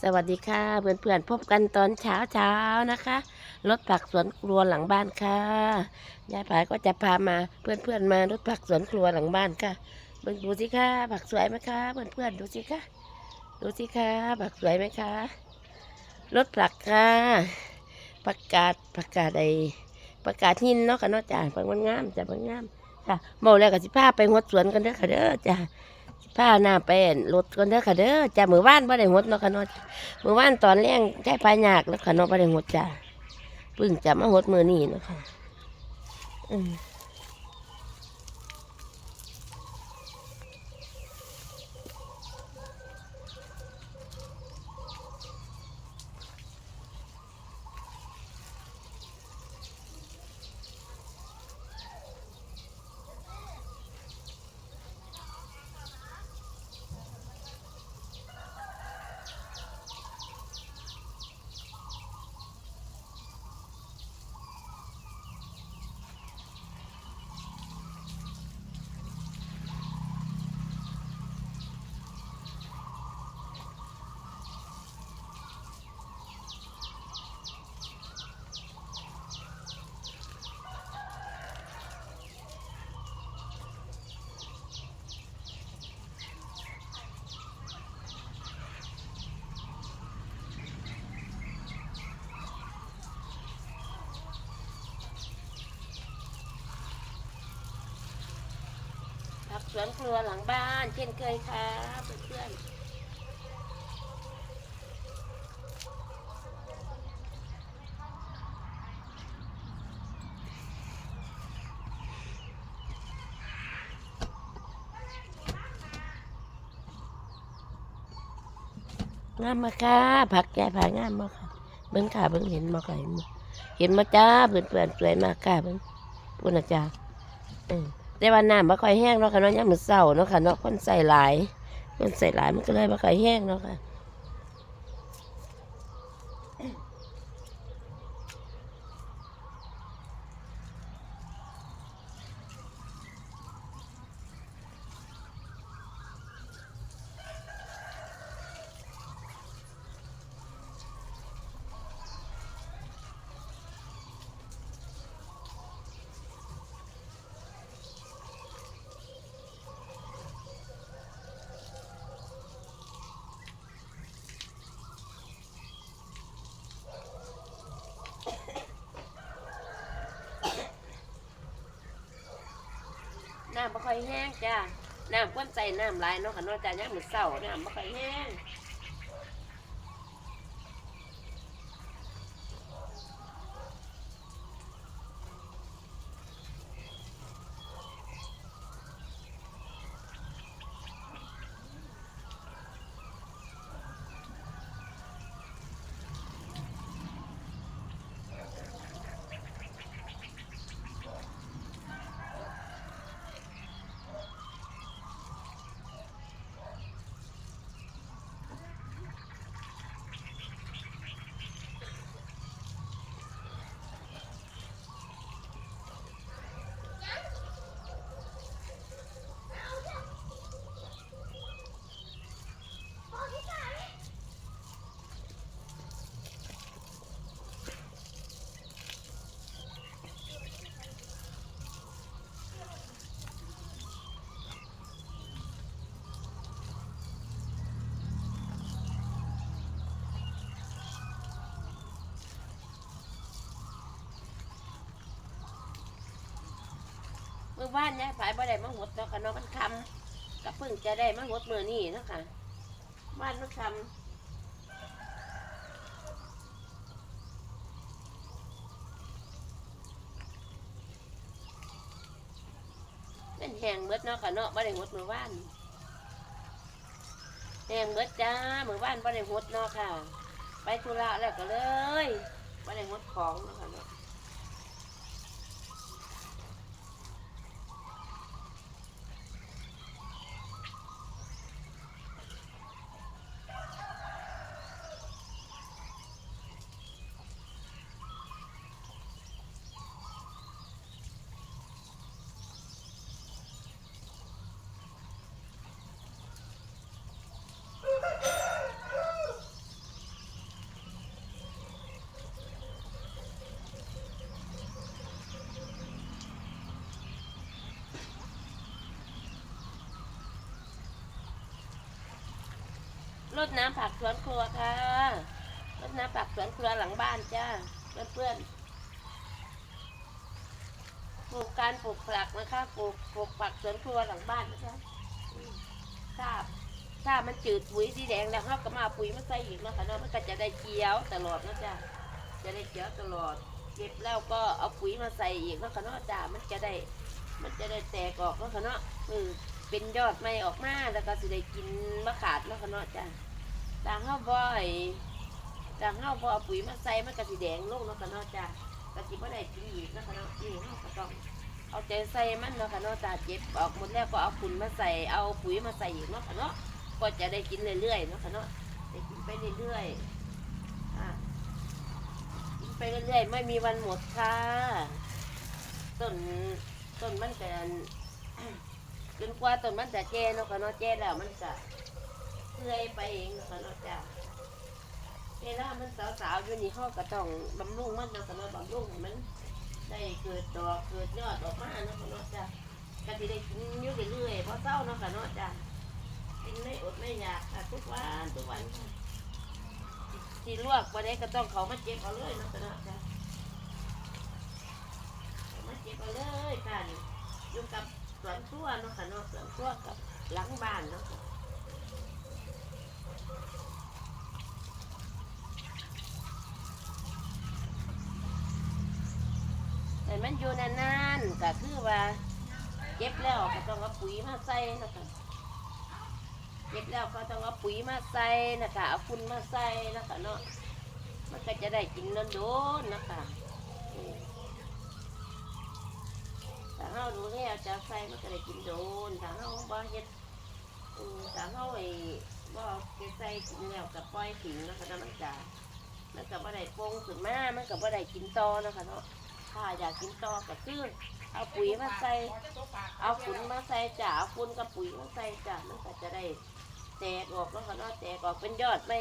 สวัสดีค่ะเพื่อนๆพบกันตอนเช้าเช้านะคะรถผักสวนครัวหลังบ้านค่ะยายผายก็จะพามาเพื่อนๆมารถผักสวนครัวหลังบ้านค่ะเบิ่งดูสิค่ะผักสวยไหมคะเพื่อนๆดูสิค่ะดูสิค่ะผักสวยไหมคะรถผักค่ะประกาศประกาศไอประกาศหินเนาะค่ะเนาะจ้าเพิ่งมันงามจ้ะเพิ่งามค่ะเมาแล้วก็สิพาไปงดสวนกันเด้อค่ะเด้อจ้า ผ้าหน้าไปรถกันเด้อค่ะเด้อจ้ามือว่านบ่ได้หดเนาะค่ะเนาะมือว่านตอนแรงใช้พายากแล้วค่ะเนาะบ่ได้หดจ้าเพิ่งจะมาหดมือนี่เนาะค่ะอืม สวนครัวหลังบ้าน เช่นเคยค่ะเพื่อนงามมาค่ะผักแก่ผักงามมาค่ะเบิ้งค่ะเบิ้งเห็นมาค่ะเห็นบ่เห็นมาจ้าเพื่อนๆสวยมากค่ะเบิ้งพูดนะจ้าเออ แต่ว่าน้ำบ่ค่อยแห้งเนาะค่ะเนาะยามมื้อเช้าเนาะค่ะเนาะคนใส่หลายคนใส่หลายมันก็เลยบ่ค่อยแห้งเนาะค่ะ น้ำบ่ค่อยแห้งจ้าน้ำก้นใจน้ำลายเนาะค่ะเนาะจ้ายามมื้อเช้าน้ำบ่ค่อยแห้ง มื้อวานยายผายบ่ได้มาหดเนาะค่ะเนาะมันคำก็เพิ่งจะได้มาหดมื้อนี้เนาะค่ะบ้านมันคำเป็นแหงเบิดเนาะค่ะเนาะบ่ได้หดมื้อวานแหงเบิดจ้ามื้อวานบ่ได้หดเนาะค่ะ ไปธุระแล้วก็เลยบ่ได้หดของเนาะค่ะเนาะ รดน้ำผักสวนครัวค่ะรดน้ำผักสวนครัวหลังบ้านจ้าเพื่อนๆปลูกการปลูกผักนะคะปลูกปลูกผักสวนครัวหลังบ้านนะคะอืมถ้าถ้ามันจืดปุ๋ยสีแดงแล้วเขาก็มาปุ๋ยมาใส่อีกนะคะเนาะมันก็จะได้เขียวตลอดนะจ้าจะได้เขียวตลอด เก็บแล้วก็เอาปุ๋ยมาใส่อีกนะคะเนาะจ้ามันจะได้ มันจะได้แตกออกนะคะเนาะเออ เป็นยอดใหม่ออกมาแล้วก็สิได้กินมะขาดเนาะคะเนาะจ้าต่างเฮาบ่อยต่างเฮาบ่เอาปุ๋ยมาใส่มันก็สิแดงลงเนาะคะเนาะจ้าก็สิบ่ได้กินอีกเนาะคะเนาะนี่เฮาก็ต้องเอาใจใส่มันเนาะคะเนาะจ้าเจ็บออกหมดแล้วก็เอาฝุ่นมาใส่เอาปุ๋ยมาใส่อีกเนาะคะเนาะก็จะได้กินเรื่อยๆเนาะคะเนาะได้กินไปเรื่อยๆอะกินไปเรื่อยๆไม่มีวันหมดค่ะต้นต้นมันกัน จนกว่าต้นมันจะแก่เนาะค่ะเนาะแก่แล้วมันก็เลื่อยไปเองเนาะค่ะเนาะจ้ะเวลามันสาวๆอยู่นี่เขาก็ต้องบำรุงมันเนาะค่ะเนาะบำรุงให้มันได้เกิดดอกเกิดยอดออกมาเนาะค่ะเนาะจ้ะก็สิได้กินอยู่เรื่อยๆเพราะเศร้าเนาะค่ะเนาะจ้ะกินไม่อดไม่อยากค่ะทุกวันทุกวันค่ะที่ลวกมาได้ก็ต้องเขามาเจ็บเอาเลยเนาะค่ะเนาะจ้ะมาเก็บเอาเลยค่ะนี่อยู่กับ สวนครัวเนาะค่ะเนาะสวนครัวกับหลังบ้านเนาะแต่มันอยู่นานๆก็คือว่าเก็บแล้วก็ต้องเอาปุ๋ยมาใส่นะคะเก็บแล้วก็ต้องเอาปุ๋ยมาใส่นะคะเอาฝุ่นมาใส่นะคะเนาะมันก็จะได้กินโดนนะคะอืม ถ้า เฮาดูแลจะใส่มันก็ได้กินโดนถ้าเฮาบ่เฮ็ดอืมถ้าเฮาไอ้บ่เก็บใส่กินแล้วก็ปล่อยทิ้งแล้วก็มันจะมันก็บ่ได้ปงขึ้นมามันก็บ่ได้กินต่อนะคะเนาะถ้าอยากกินต่อก็คือเอาปุ๋ยมาใส่ เอาฝุ่นมาใส่จ้ะเอาฝุ่นกับปุ๋ยมาใส่จ้ะมันก็จะได้แตกออกแล้วก็เนาะแตกออกเป็นยอดไป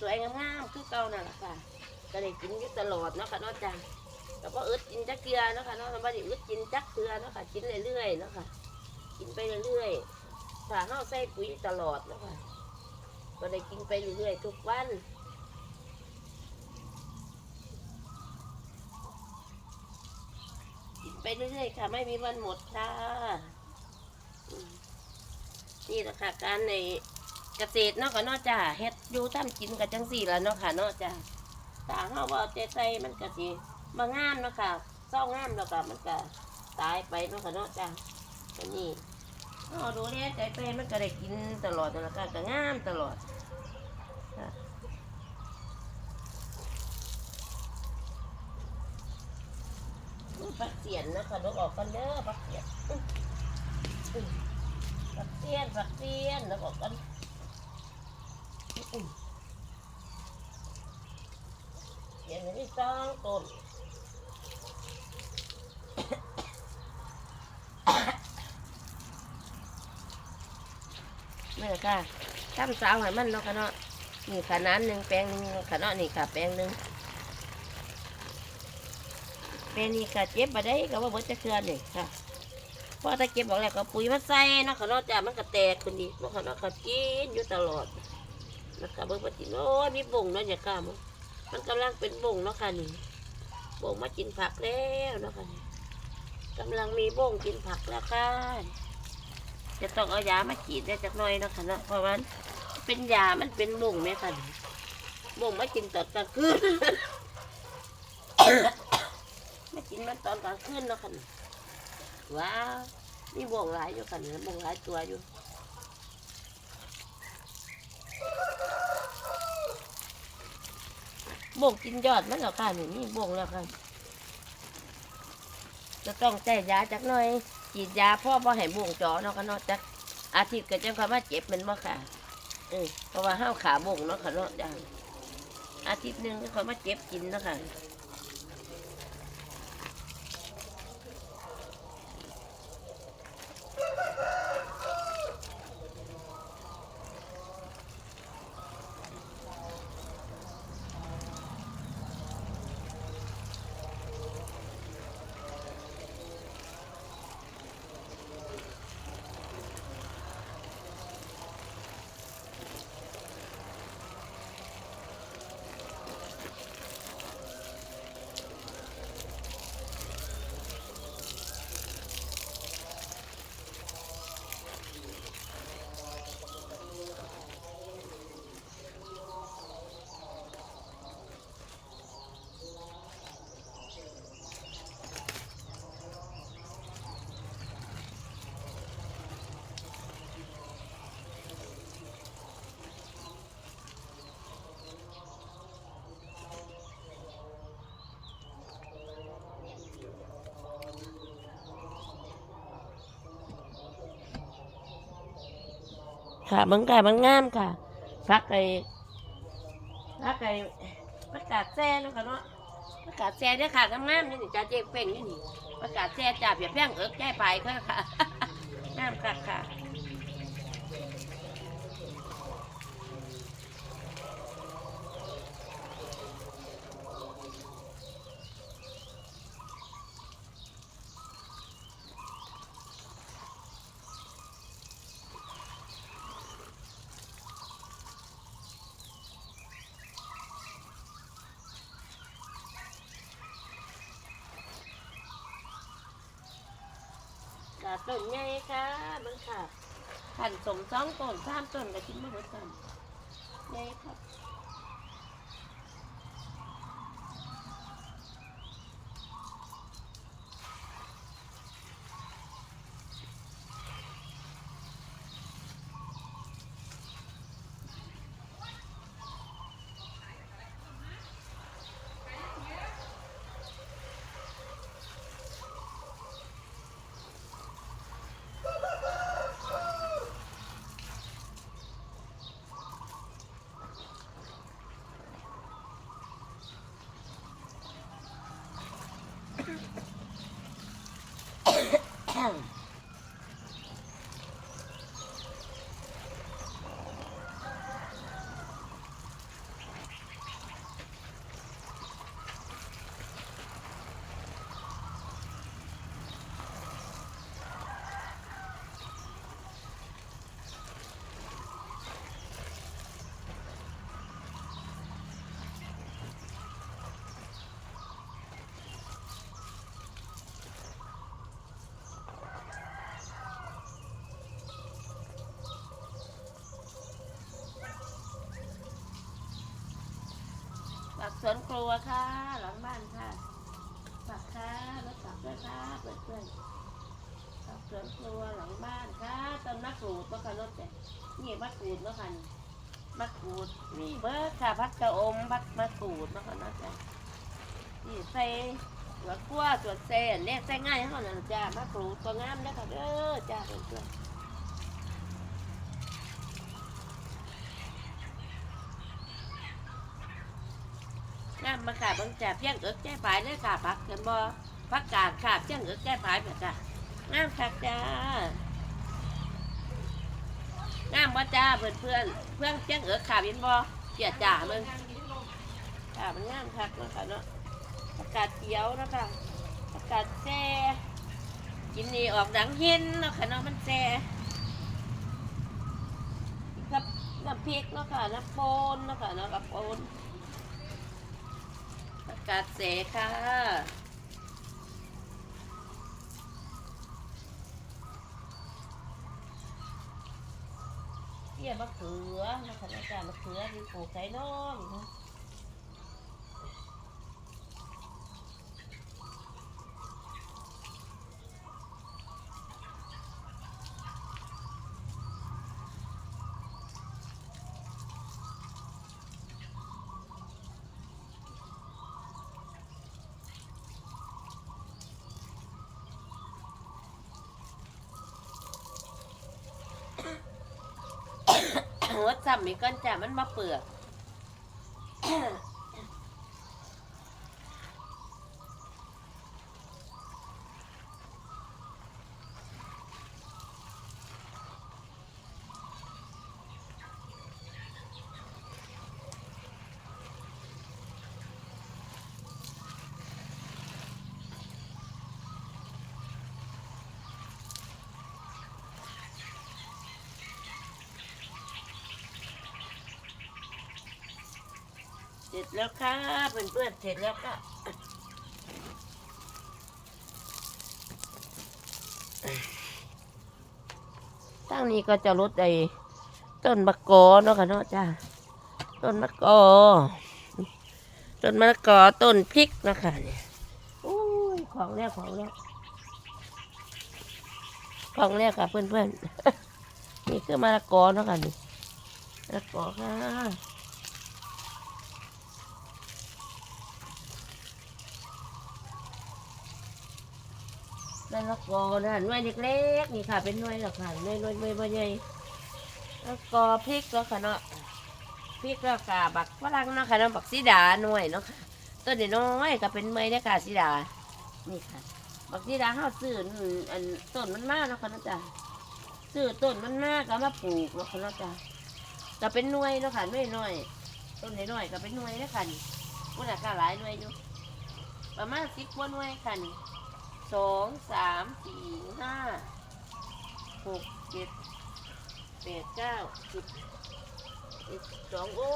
สวยๆงามๆคือเก่านั่นแหละค่ะ ก็ได้กินอยู่ตลอดเนาะค่ะเนาะจ้ะ แล้วก็อึดกินจักเกลือนะคะเนาะเราไม่ได้อึดกินจักเกลือนะคะกินเรื่อยๆนะคะกินไปเรื่อยๆถ้าเฮาใส่ปุ๋ยตลอดนะคะก็ได้กินไปเรื่อยๆทุกวันกินไปเรื่อยๆค่ะ ไม่มีวันหมดค่ะนี่แหละค่ะการในเกษตรเนาะค่ะนาะจ้าเฮ็ดอยู่ทำกินกับจังสี่และเนาะค่ะนาะจ้าถ้าเฮาว่าเอาใจใส่มันก็สิ บางงามเนาะค่ะเศร้างามแล้วก็มันก็ตายไปเนาะค่ะเนาะจ้ะอันนี้เอาดูแลใจไปมันก็ได้กินตลอดและค่ะก็งามตลอดปักเสียนนะคะลูกออกกันเด้อปักเสียนปักเสียนปักเสียนล้วออกกันเสียนอันที่สองต้น นี่ค่ะทำสาวให้มันเนาะค่ะเนาะนี่ขนาดหนึ่งแปลงหนึ่งค่ะเนาะนี่ค่ะแปลงหนึ่งแปลงนี้ค่ะเจ็บมาได้ก็ว่าเบิดจะเคลื่อนนี่ค่ะพอถ้าเก็บบอกแล้วก็ปุ๋ยมาใส่เนาะค่ะเนาะจ้ะมันก็แตกคนดีเนาะค่ะเนาะก็กินอยู่ตลอดนะคะเบิ่งปฏิโอ้มีบ่งเนาะอย่าข้ามนมันกำลังเป็นบ่งเนาะค่ะนี่บ่งมากินผักแล้วเนาะค่ะ กำลังมีบ่งกินผักแล้วค่ะ จะต้องเอายามาฉีดได้จักหน่อยนะคะเนาะเพราะว่าเป็นยามันเป็นบ่งไหมค่ะบ่งมากินตอนกลางคืนมากินมันตอนกลางคืนเนาะค่ะว้าวนี่บ่งหลายอยู่ค่ะนี่บ่งหลายตัวอยู่บ่งกินยอดมันแล้วค่ะนี่นี่บ่งแล้วค่ะ จะต้องใจยาจักหน่อยฉีดยาพ่อพ่อให้บ่งจอเนาะก็เนาะจักอาทิตย์ก็จะคำว่าเจ็บแมันบ่ค่ะเออเพราะว่าห้าวขาบ่งเนาะค่ะเนาะจ้าอาทิตย์หนึงก็คำว่าเจ็บกินเนาะค่ะ ค่ะเบิ่งค่ะมันงามค่ะพักไอ้พักไอ้ประกาศแซ่เนะค่ะเนาะประกาศแซ่เนี่ยค่ะงามๆนี่นี่จ้าเจ๊เป่งนี่นี่ประกาศแซ่จ่าเปียกแป้งเอิกแจ้ไปค่ะค่ะงามค่ะค่ะ ต้นใหญ่ค่ะเบิ่งค่ะขันสมสองต้นสามต้นก็กินไม่หมดกันใหญ่ครับ ผั วนครัวค่ะ หลังบ้านค่ะผักค่ะรถผักด้วยค่ะเพื่อนๆผักสวนครัวหลังบ้านค่ะต้นมะกรูดมะขามแต่นี่มะกรูดมะขันมะกรูดนี่เบิร์ดค่ะผักกระอมผักมะกรูดมะขามแต่นี่ใส่หัวกั้วส่วนเส้นเนี่ยใส่ง่ายเท่านั้นจ้ามะกรูดตัวงามนะคะเด้อจ้าเพื่อนเพื่อนๆ มาขาบังจ่าเพียงเอิกแก้ผายเลยค่ะพักกันบ่พักกาดขาเพียงเอิกแก้ผายแบบจ้ะน้ำคักจ้าน้ำบ่จ้าเพื่อนเพื่อนเพื่อนเพียงเอิกขาบินบ่เจียจ่ามึงค่ะมันงามคักนาะค่ะเนาะผักกาดเขียวเนาะค่ะผักกาดแซ่กินนี่ออกดังเห็นเนาะค่ะเนาะมันแซ่กับน้ำพริกเนาะค่ะน้ำปนเนาะค่ะเนาะกับปน กาศเสค่ะเกี่ยมะเขือมะเขือาจามะเขือที่ปลูกใส่น้อง นะหัวจำมีก้อนจ้ะมันมาเปลือก ร็จแล้วค่ะเพื่อนๆเสร็จแล้วค่ะตั้งนี้ก็จะลดไอ้ต้นมะกอเนาะค่ะเนาะจ้าต้นมะกอต้นมะกอต้นพริกเนาะคะเนี่ยอุ้ยของแรกของแรกของแรกค่ะเพื่อนๆนี่คือมะละกอเนาะค่ะนี่มะละกอค่ะ มะละกอนะหน่วยเล็กๆนี่ค่ะ เป็นหน่วยหรอกค่ะหน่วยหน่วยหน่วยบ่ใหญ่มะแล้วก็พริกก็ค่ะเนาะพริกก็กะบักฝรั่งเนาะค่ะเนาะบักสีดาหน่วยเนาะค่ะต้นน้อยก็เป็นเมยได้ค่ะสีดา นี่ค่ะ บักสีดาเฮาซื้ออันต้นมันมากเนาะค่ะเนาะจ้ะซื้อต้นมันมากก็มาปลูกเนาะค่ะเนาะจ้ะก็เป็นหน่วยเนาะค่ะหน่วยน้อยต้นน้อยก็เป็นหน่วยเนาะค่ะนี่มันน่ะก็หลายหน่วยอยู่ประมาณสิบกว่าหน่วยค่ะนี่ สองสามสี่ห้าหกเจ็ดแปดเก้าสิบสองโอ้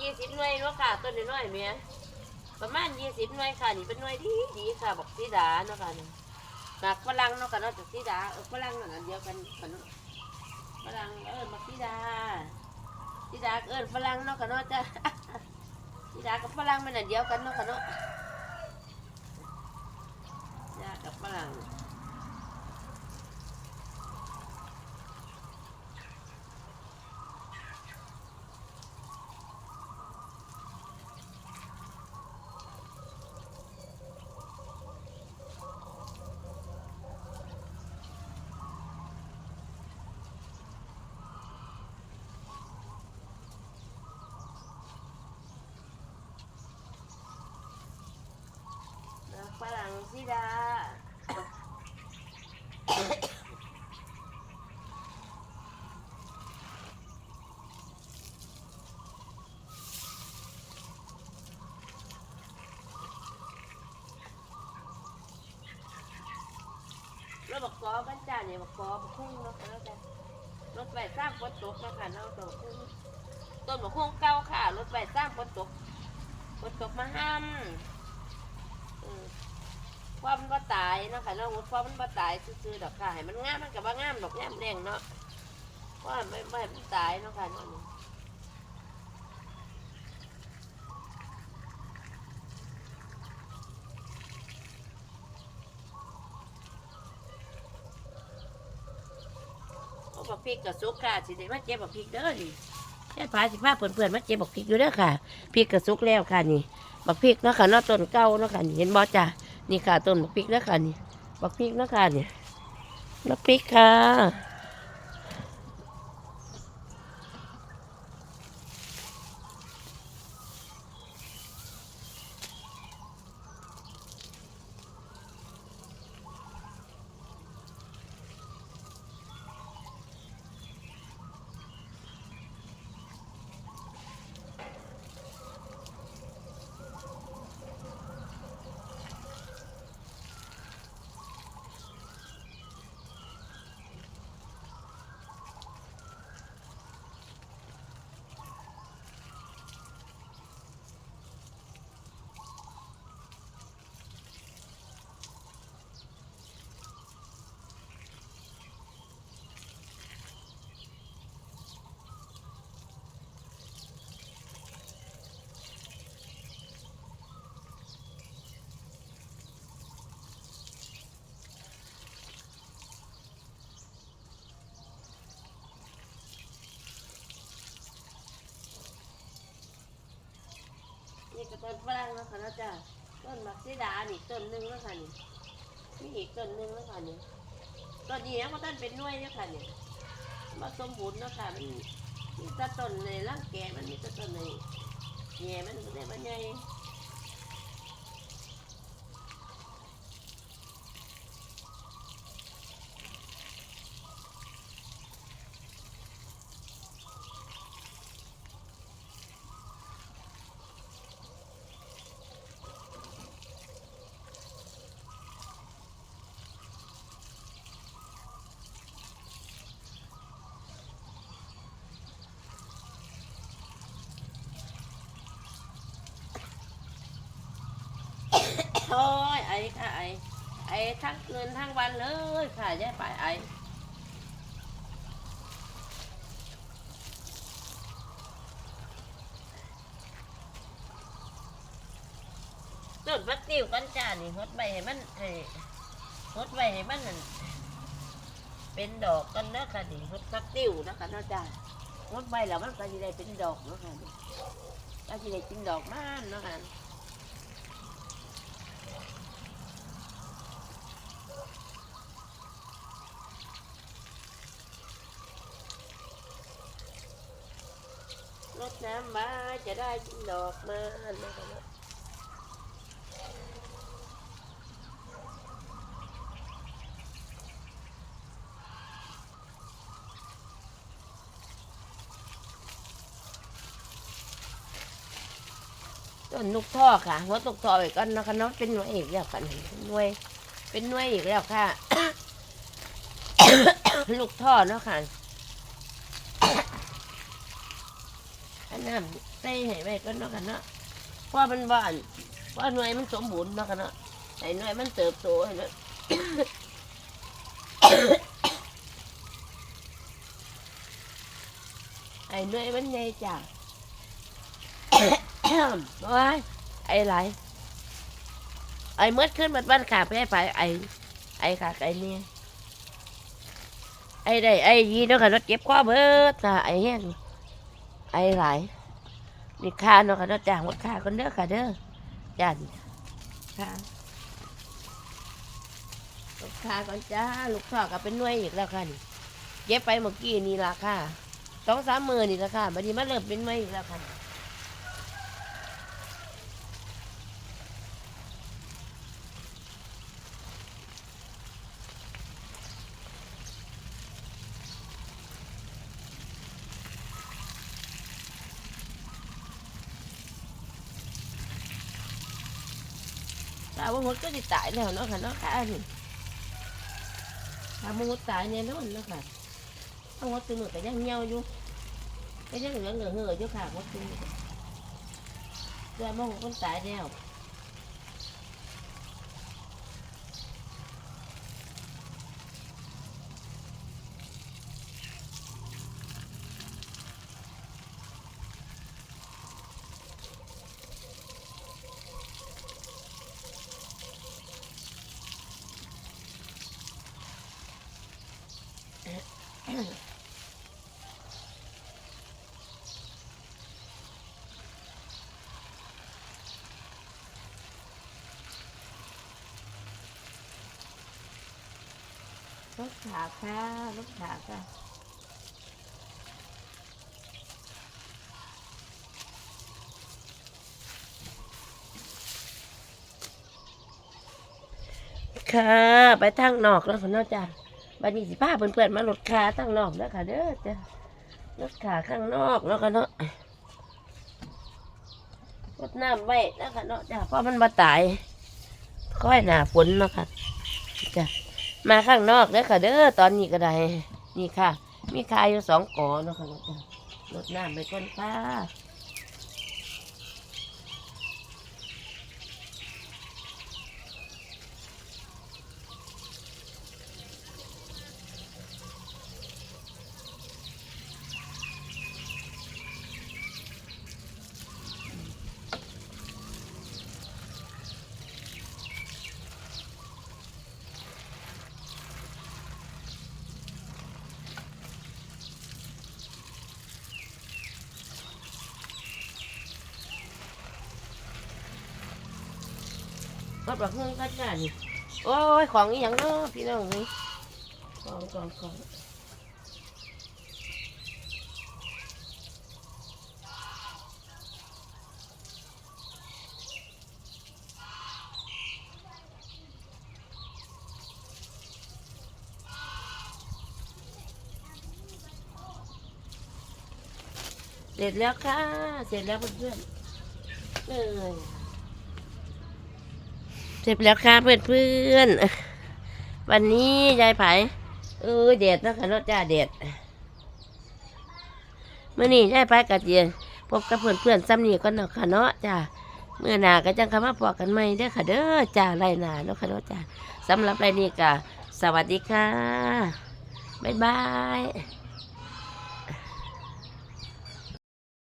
ยี่สิบหน่วยเนาะค่ะต้นน้อยๆเมียประมาณยี่สิบหน่วยค่ะนี่เป็นหน่วยดีดีค่ะบอกสีดาเนาะค่ะนี่หนักฝรั่งเนาะค่ะเนาะจากสีดาเออฝรั่งนั่นอันเดียวกันกันฝรั่งเอิญบักสีดาสีดาเอิญฝรั่งเนาะค่ะเนาะจ้ะสีดากับฝรั่งมันอันเดียวกันเนาะค่ะเนาะ สีดากับฝรั่งฝรั่งสีดา รถบกกอกันจ้าเนี่ยบกกอบกคุ้งเนาะแล้วกันรถไปสร้างฝนตกนะคะเนาะต้นบักคุ้งต้นบกคุ้งเก่าค่ะ รถไปสร้างฝนตกฝนตกมาห้ามความมันบ่ตายเนาะค่ะเนาะความมันบ่ตายซื่อๆดอกค่ะให้มันงามมันกับว่างามดอกงามแดงเนาะว่าไม่ไม่มันตายเนาะค่ะเนาะโอ้บัก พริกกับซุกค่ะสิได้มาเจ็บบักพริกเด้อนี่แค่พาสิพาเพื่อนๆมาเจ็บบักพริกอยู่เด้อค่ะพริกกับซุกแล้วค่ะนี่บักพริกเนาะค่ะเนาะต้นเก่าเนาะค่ะนี่เห็นบ่จ้ะนี่ค่ะต้นบักพริกเนาะค่ะนี่บักพริกเนาะค่ะนี่บักพริกค่ะ นี่ก็ต้นฝรั่งเนาะค่ะเนาะจ้ะต้นบักซีดานี่ต้นหนึ่งเนาะค่ะนี่มีอีกต้นหนึ่งเนาะค่ะนี่ต้นนี้ยังบ่ต้นเป็นหน่วยเนาะค่ะนี่มาสมบูรณ์เนาะค่ะมันมีแต่ต้นในร่างแกมันมีแต่ต้นในแง่มันก็ได้มันใหญ่ โอ้ยไอ้ค่ะไอ้ไอ้ทั้งคืนทั้งวันเลยค่ะยายไปไอ้ต้นพักติวกันจ้านี่ฮดใบให้มันให้ฮดใบให้มันเป็นดอกกันเนาะค่ะนี่ฮดพักติวนะคะเนาจ้าฮดใบแล้วมันก็จะได้เป็นดอกเนาะค่ะนี่ก็จะได้เป็นดอกม่านเนาะค่ะำไว้จะได้กินดอกมันนะคะเนาต้นลูกท่อค่ะหัวตกท่อไปก่อนนะคะเนาะเป็นหน่วยอีกแล้วค่ะเป็นหน่วย เป็นหน่วยอีกแล้วค่ะ ลูกท่อเนาะค่ะ น้ำใส่ให้ไว้ก่อนเนาะค่ะเนาะเพราะมันบ้านเพราหน่วยมันสมบูรณ์เนาะค่ะเนาะไอ้หน่วยมันเติบโตให้เนาะไอ้หน่วยมันใหญ่จ้ะโอ้ยไอ้ไรไอ้เมื่อขึ้นมาบ้านขาไปไปไอ้ไอ้ขาไอ้เนี่ยไอ้ได้ไอ้ยีเนาะค่ะรถเก็บข้อเบิดค่ะไอ้แห้ง ไอหลายนี่ค่าเนาะค่ะรถจ้างวัดค่าคนเด้อค่ะเด้อจ้าค่ะลูกค้าก่อนจ้าลูกค้าก็เป็นหน่วยอีกแล้วค่ะนี่เย็บไปเมื่อกี้นี่ราคาสองสามหมื่นนี่ราคาบัดนี้มันเริ่มเป็นหน่วยอีกแล้วค่ะ ถ้าว่าหมดก็จะตายแล้วเนาะค่ะเนาะค่ะนี่ถ้าหมดตายแน่นอนเนาะค่ะถ้าหมดตัวมือก็ยังเหี่ยวอยู่ก็ยังเหลือเหลือเหลื ออยู่ค่ะล้วรถขาค่ะรถขาค่ะค่ะไปทางนอกแล้วค่ะเนอกจ้าบัดนี้สิพาเพื่อนๆมารถขาทางนอกแล้วค่ะเด้อจ้ะรถขาข้างนอกแล้วค่ะเนาะรถน้ำไว้แล้วค่ะเนาะจ้ะเพราะมันมาตายค่อยหนาฝนเนาะค่ะจ้ะ มาข้างนอกเด้อค่ะ เด้อตอนนี้ก็ได้ นี่ค่ะ มีคายอยู่สองกอเนาะค่ะรถจ้ะรถน้ำไปก้นป้า ก็ปลักเงินก็จ้านี่โอ้ยของอีหยังเนาะพี่น้องนี่ของของของเสร็จแล้วค่ะ เสร็จแล้วเพื่อนๆเลย เสร็จแล้วค่ะเพื่อนเพื่อนๆวันนี้ยายไผ่เออเด็ดนะคะเนาะจ้าเด็ดเมื่อนี้ยายไผ่กะเจียพบกับเพื่อนเพื่อนๆซ้ำนี่ก็เนาะค่ะเนาะจ้าเมื่อนาก็จังคำว่าปอกกันใหม่เด้อค่ะเด้อจ้าไรหนาเนาะค่ะเนาะจ้าสำหรับไรนี้ก็สวัสดีค่ะบ๊ายบาย